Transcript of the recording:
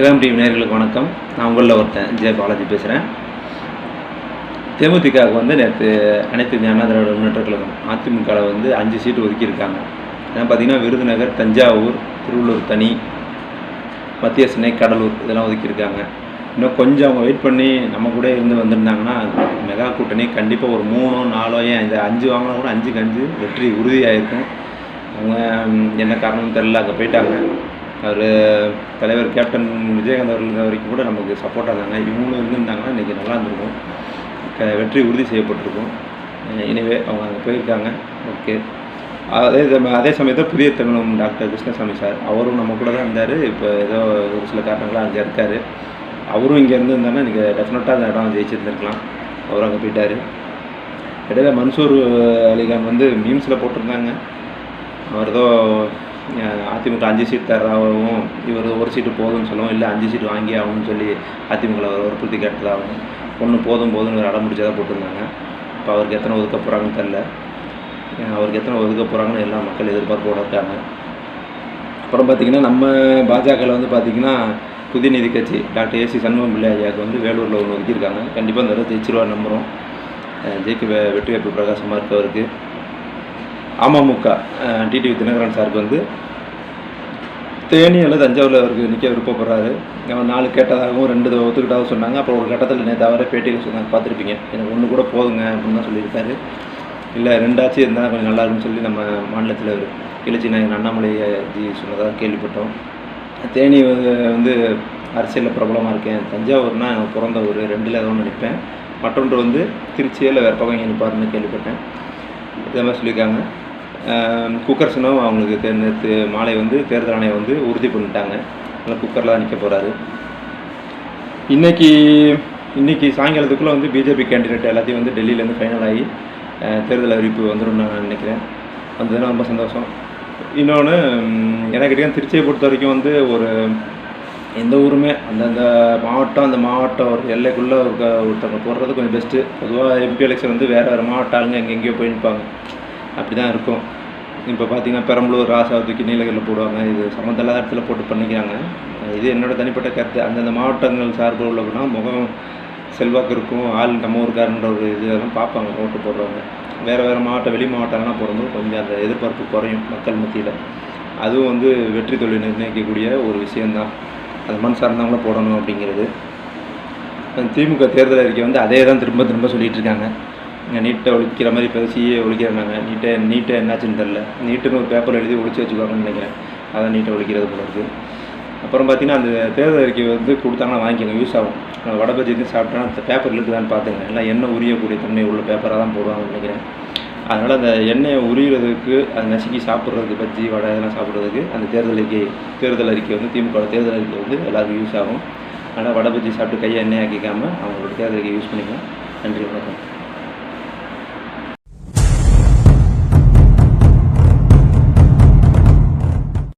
இளம் டிவி நேர்களுக்கு வணக்கம். நான் உங்களில் ஒருத்தன் ஜெய பாலாஜி பேசுகிறேன் தேமுதிகவுக்கு வந்து நேற்று அனைத்து ஞான திராவிட முன்னேற்ற கழகம் அதிமுகவில் வந்து அஞ்சு சீட்டு ஒதுக்கியிருக்காங்க. ஏன்னா பார்த்தீங்கன்னா விருதுநகர் தஞ்சாவூர் திருவள்ளூர் தனி மத்திய சென்னை கடலூர் இதெல்லாம் ஒதுக்கியிருக்காங்க. இன்னும் கொஞ்சம் அவங்க வெயிட் பண்ணி நம்ம கூட இருந்து வந்திருந்தாங்கன்னா மெகா கூட்டணி கண்டிப்பாக ஒரு மூணோ நாலோ ஏன் இந்த அஞ்சு வாங்கினா கூட அஞ்சுக்கு அஞ்சு வெற்றி உறுதியாயிருக்கும். அவங்க என்ன காரணம்னு தெரில அங்கே போயிட்டாங்க. அவர் தலைவர் கேப்டன் விஜயகாந்த் அவர்கள் வரைக்கும் கூட நமக்கு சப்போர்ட்டாக இருந்தாங்க. இவங்களும் இருந்திருந்தாங்கன்னா இன்றைக்கி நல்லா இருந்திருக்கும். க- வெற்றி உறுதி செய்யப்பட்டிருக்கும். எனவே அவங்க அங்கே போயிருக்காங்க. ஓகே அதே அதே சமயத்தில் புதிய தமிழம் டாக்டர் கிருஷ்ணசாமி சார் அவரும் நம்ம கூட தான் இருந்தார். இப்போ ஏதோ ஒரு சில காரணங்களாக அங்கே இருக்கார். அவரும் இங்கே இருந்திருந்தாங்கன்னா இன்றைக்கி டெஃபினட்டாக அந்த இடம் ஜெயிச்சிருந்துருக்கலாம். அவர் அங்கே போயிட்டார். இடையில மன்சூர் அலிகான் வந்து மீம்ஸில் போட்டிருந்தாங்க. அவர் ஏதோ அதிமுக அஞ்சு சீட் தர்றதாகவும் இவர் ஒரு சீட்டு போதும்னு சொல்லவும் இல்லை அஞ்சு சீட் வாங்கி ஆகணும்னு சொல்லி அதிமுகவில் அவர் வற்புறுத்தி கேட்டதாகவும் ஒன்று போதும் போதும்னு ஒரு அடம் முடிச்சதாக போட்டிருந்தாங்க. இப்போ அவருக்கு எத்தனை ஒதுக்க போகிறாங்கன்னு தெரில அவருக்கு எத்தனை ஒதுக்க போகிறாங்கன்னு எல்லா மக்கள் எதிர்பார்ப்போட இருக்காங்க. அப்புறம் பார்த்திங்கன்னா நம்ம பாஜகவில் வந்து பார்த்திங்கன்னா புதிய நீதி கட்சி டாக்டர் ஏசி சண்முகம் பிள்ளை ஐயாவுக்கு வந்து வேலூரில் ஒன்று ஒதுக்கியிருக்காங்க. கண்டிப்பாக இந்த தடவை ஜெயிச்சிருவார் நம்புகிறோம் ஜெயிக்க வெற்றி வாய்ப்பு பிரகாசமாக இருக்கவருக்கு அமமுக டிடிவி தினகரன் சாருக்கு வந்து தேனி அல்லது தஞ்சாவூரில் அவருக்கு நிற்க விருப்பப்படுறாரு. அவன் நாலு கேட்டதாகவும் ரெண்டு ஒத்துக்கிட்டாகவும் சொன்னாங்க. அப்புறம் ஒரு கட்டத்தில் நேற்று அவரே பேட்டியில் சொன்னாங்க பார்த்துருப்பீங்க. எனக்கு ஒன்று கூட போதுங்க அப்படின்னு தான் சொல்லியிருக்காரு. இல்லை ரெண்டாச்சும் இருந்தால் கொஞ்சம் நல்லா இருக்குன்னு சொல்லி நம்ம மாநிலத்தில் ஒரு நாயகன் அண்ணாமலை ஜி சொன்னதாக கேள்விப்பட்டோம். தேனி வந்து அரசியலில் பிரபலமாக இருக்கேன். தஞ்சாவூர்னால் எனக்கு பிறந்த ஊர் ரெண்டில் ஏதோ ஒன்று நிற்பேன் மற்றொன்று வந்து திருச்சியில் வேறு பக்கம் நிற்பாருன்னு கேள்விப்பட்டேன். இதே மாதிரி சொல்லியிருக்காங்க. ஆம், அவங்களுக்கு நேற்று மாலை வந்து தேர்தல் ஆணையம் வந்து உறுதி பண்ணிட்டாங்க. அதனால் குக்கரில் தான் நிற்க போகிறாரு இன்னைக்கு இன்றைக்கி சாயங்காலத்துக்குள்ளே வந்து பிஜேபி கேண்டிடேட் எல்லாத்தையும் வந்து டெல்லியிலேருந்து ஃபைனல் ஆகி தேர்தல் அறிவிப்பு வந்துடும் நான் நினைக்கிறேன். வந்ததுன்னா ரொம்ப சந்தோஷம். இன்னொன்று எனக்கு கேட்டிங்கன்னா திருச்சியை பொறுத்த வரைக்கும் வந்து ஒரு எந்த ஊருமே அந்தந்த மாவட்டம் அந்த மாவட்டம் ஒரு எல்லைக்குள்ளே ஒரு ஒருத்தவங்க போடுறது கொஞ்சம் பெஸ்ட்டு பொதுவாக எம்பி எலெக்ஷன் வந்து வேறு வேறு மாவட்ட ஆளுங்க எங்கெங்கேயோ போய் நிற்பாங்க அப்படி தான் இருக்கும். இப்போ பார்த்தீங்கன்னா பெரம்பலூர் ராசா தூக்கி நீலகிரியில் போடுவாங்க. இது சம்மந்தம் இடத்துல போட்டு பண்ணிக்கிறாங்க. இது என்னோட தனிப்பட்ட கருத்து. அந்தந்த மாவட்டங்கள் சார்பில் உள்ளவங்கன்னா முகம் செல்வாக்கு இருக்கும் ஆள் நம்ம ஊருக்காரன்ற ஒரு இது இதெல்லாம் பார்ப்பாங்க ஓட்டு போடுறவங்க. வேறு வேறு மாவட்டம் வெளி மாவட்டம்லாம் போடும்போது கொஞ்சம் அந்த எதிர்பார்ப்பு குறையும் மக்கள் மத்தியில். அதுவும் வந்து வெற்றி தொழில் நிர்ணயிக்கக்கூடிய ஒரு விஷயந்தான் அது மண் சார்ந்தவங்களும் போடணும் அப்படிங்கிறது. திமுக தேர்தல் அறிக்கை வந்து அதே தான் திரும்ப திரும்ப சொல்லிகிட்டு இருக்காங்க. இங்கே நீட்டை ஒழிக்கிற மாதிரி இப்போ சிஏ ஒழிக்கிறாங்க. நீட்டை நீட்டை என்னாச்சுன்னு தெரில நீட்டுன்னு ஒரு பேப்பர் எழுதி ஒழிச்சு வச்சுக்குவாங்கன்னு நினைக்கிறேன். அதான் நீட்டை ஒழிக்கிறது போல இருக்குது அப்புறம் பார்த்தீங்கன்னா அந்த தேர்தல் அறிக்கை வந்து கொடுத்தாங்கன்னா வாங்கிக்கோங்க யூஸ் ஆகும். நான் வடை பஜ்ஜி வந்து சாப்பிட்டா அந்த பேப்பர் இருக்குதான்னு பார்த்துங்க எல்லாம் எண்ணெய் உரியக்கூடிய தன்மை உள்ள பேப்பராக தான் போடுவாங்கன்னு நினைக்கிறேன். அதனால் அந்த எண்ணெயை உரிகிறதுக்கு அதை நசுக்கி சாப்பிட்றதுக்கு பஜ்ஜி வடை இதெல்லாம் சாப்பிட்றதுக்கு அந்த தேர்தல் அறிக்கை தேர்தல் அறிக்கை வந்து திமுக தேர்தல் அறிக்கை வந்து எல்லாருக்கும் யூஸ் ஆகும். அதனால் வடை பஜ்ஜி சாப்பிட்டு கையை எண்ணெய் ஆக்கிக்காமல் அவங்களோட தேர்தல் அறிக்கை யூஸ் பண்ணிக்கலாம். நன்றி வணக்கம்.